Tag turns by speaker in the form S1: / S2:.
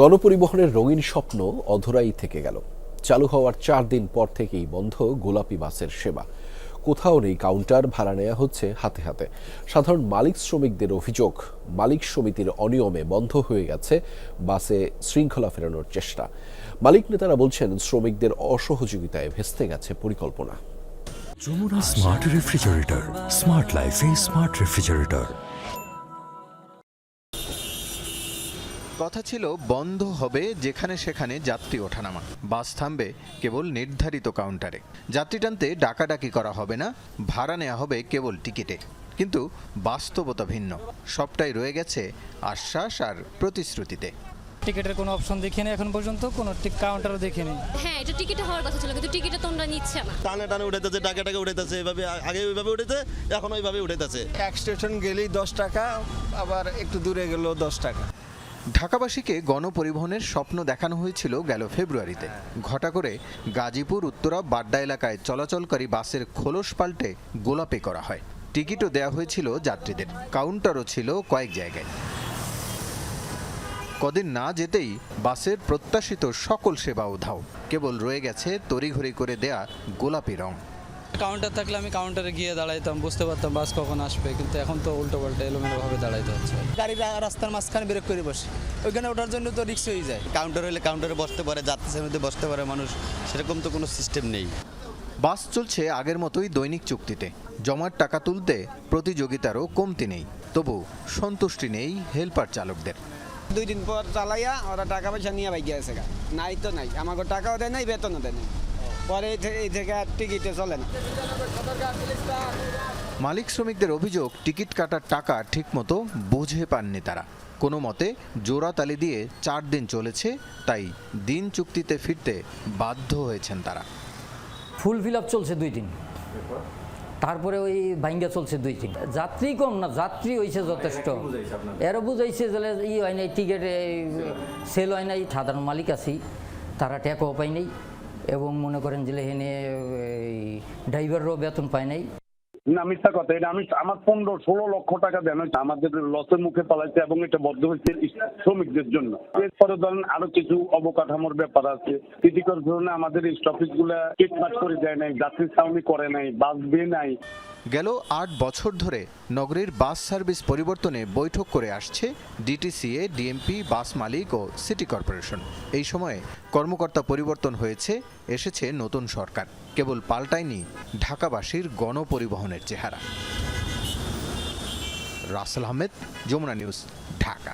S1: গণপরিবহনের রঙিন স্বপ্ন অধরাই থেকে গেল। চালু হওয়ার চার দিন পর থেকেই বন্ধ গোলাপি বাসের সেবা। কোথাও নেই কাউন্টার, ভাড়া নেওয়া হচ্ছে হাতে হাতে। সাধারণ মালিক শ্রমিকদের অভিযোগ, মালিক সমিতির অনিয়মে বন্ধ হয়ে গেছে বাসে শৃঙ্খলা ফেরানোর চেষ্টা। মালিক নেতারা বলছেন, শ্রমিকদের অসহযোগিতায় ভেস্তে গেছে পরিকল্পনা।
S2: যমুনা স্মার্ট রেফ্রিজারেটর, স্মার্ট লাইফে স্মার্ট রেফ্রিজারেটর।
S3: কথা ছিল বন্ধ হবে যেখানে সেখানে যাত্রী ওঠানামা। বাস থামবে কেবল নির্ধারিত কাউন্টারে। যাত্রী টানতে ডাকাডাকি করা হবে না ভাড়া নেওয়া হবে কেবল টিকিটে। কিন্তু বাস্তবতা ভিন্ন। সবটাই রয়ে গেছে আশ্বাস আর প্রতিশ্রুতিতে।
S4: টিকিটের কোনো অপশন দেখিনি এখন পর্যন্ত কোনো কাউন্টারও দেখিনি।
S5: হ্যাঁ এটা টিকিটে হওয়ার কথা ছিল কিন্তু টিকিটে তোমরা নিচ্ছে না।
S6: টানে টানে উঠেতেছে টাকে টাকে উঠেতেছে এভাবে আগে ওইভাবে উঠেছে এখন ওইভাবে উঠেতেছে।
S7: এক স্টেশন গেলেই দশ টাকা আবার একটু দূরে গেলেও দশ টাকা।
S3: ঢাকাবাসীকে গণপরিবহনের স্বপ্ন দেখানো হয়েছিল গেল ফেব্রুয়ারিতে। ঘটা করে গাজীপুর, উত্তরা, বাড্ডা এলাকায় চলাচলকারী বাসের খোলস পাল্টে গোলাপে করা হয়। টিকিটও দেওয়া হয়েছিল যাত্রীদের। কাউন্টারও ছিল কয়েক জায়গায়। কদিন না যেতেই বাসের প্রত্যাশিত সকল সেবা উধাও। কেবল রয়ে গেছে তড়িঘড়ি করে দেয়া গোলাপি রং।
S4: কাউন্টার থাকলে আমি কাউন্টারে গিয়ে দাঁড়াইতাম বুঝতে পারতাম বাস কখন আসবে কিন্তু এখন তো উল্টো পাল্টা এলোমেলোভাবে দাঁড়াইতে হচ্ছে।
S7: গাড়ি রাস্তার মাঝখানে ব্রেক করে বসে। ওইখানে ওঠার জন্য তো রিক্স হয়ে যায়।
S6: কাউন্টার হলে কাউন্টারে বসতে পারে যাত্রী মধ্যে বসতে পারে মানুষ সেরকম তো কোনো সিস্টেম নেই।
S3: বাস চলছে আগের মতোই দৈনিক চুক্তিতে। জমার টাকা তুলতে প্রতিযোগিতারও কমতি নেই। তবু সন্তুষ্টি নেই হেলপার চালকদের।
S7: দুই দিন পর চালাইয়া ওরা টাকা পয়সা নিয়ে ভাই গিয়েছে গা। নাই তো নাই। আমাকে টাকাও দেয় নাই বেতনও দেয় নাই। পরে এই এই থেকে আর টিকিটে চলে না
S3: মালিক শ্রমিকদের অভিযোগ টিকিট কাটার টাকা ঠিকমতো বুঝে পাননি তারা। কোনো মতে জোড়া তালি দিয়ে চার দিন চলেছে তাই দিন চুক্তিতে ফিরতে বাধ্য হয়েছেন তারা।
S8: ফুল ফিল আপ চলছে দুই দিন। তারপরে ওই ভাঙ্গা চলছে দুই দিন। যাত্রী কম না যাত্রী হয়েছে যথেষ্ট। এরও বুঝাইছে যে ই হয় নাই টিকিট সেল হয় নাই সাধারণ মালিক আছি তারা ট্যাকও পায় নাই। এবং মনে করেন যে লেহেনে ড্রাইভাররাও বেতন পায় নাই।
S9: না, মিথ্যা কথা, এটা আমি, আমার পনেরো, ষোলো লক্ষ টাকা দেন আমাদের লসের মুখে পালাইছে এবং এটা বদ্ধ হয়েছে শ্রমিকদের জন্য। এরপরে ধরেন আরও কিছু অবকাঠামোর ব্যাপার আছে। ক্রিটিক্যাল ধরনের আমাদের স্টপেজগুলা করে দেয় নাই, যাত্রী ছাউনি করে নাই, বাস দিয়ে নাই।
S3: গেল আট বছর ধরে নগরীর বাস সার্ভিস পরিবর্তনে বৈঠক করে আসছে ডিটিসিএ, ডিএমপি, বাস মালিক ও সিটি কর্পোরেশন। এই সময়ে কর্মকর্তা পরিবর্তন হয়েছে, এসেছে নতুন সরকার। কেবল পাল্টায়নি ঢাকাবাসীর গণপরিবহনের চেহারা। রাসেল আহমেদ, যমুনা নিউজ, ঢাকা।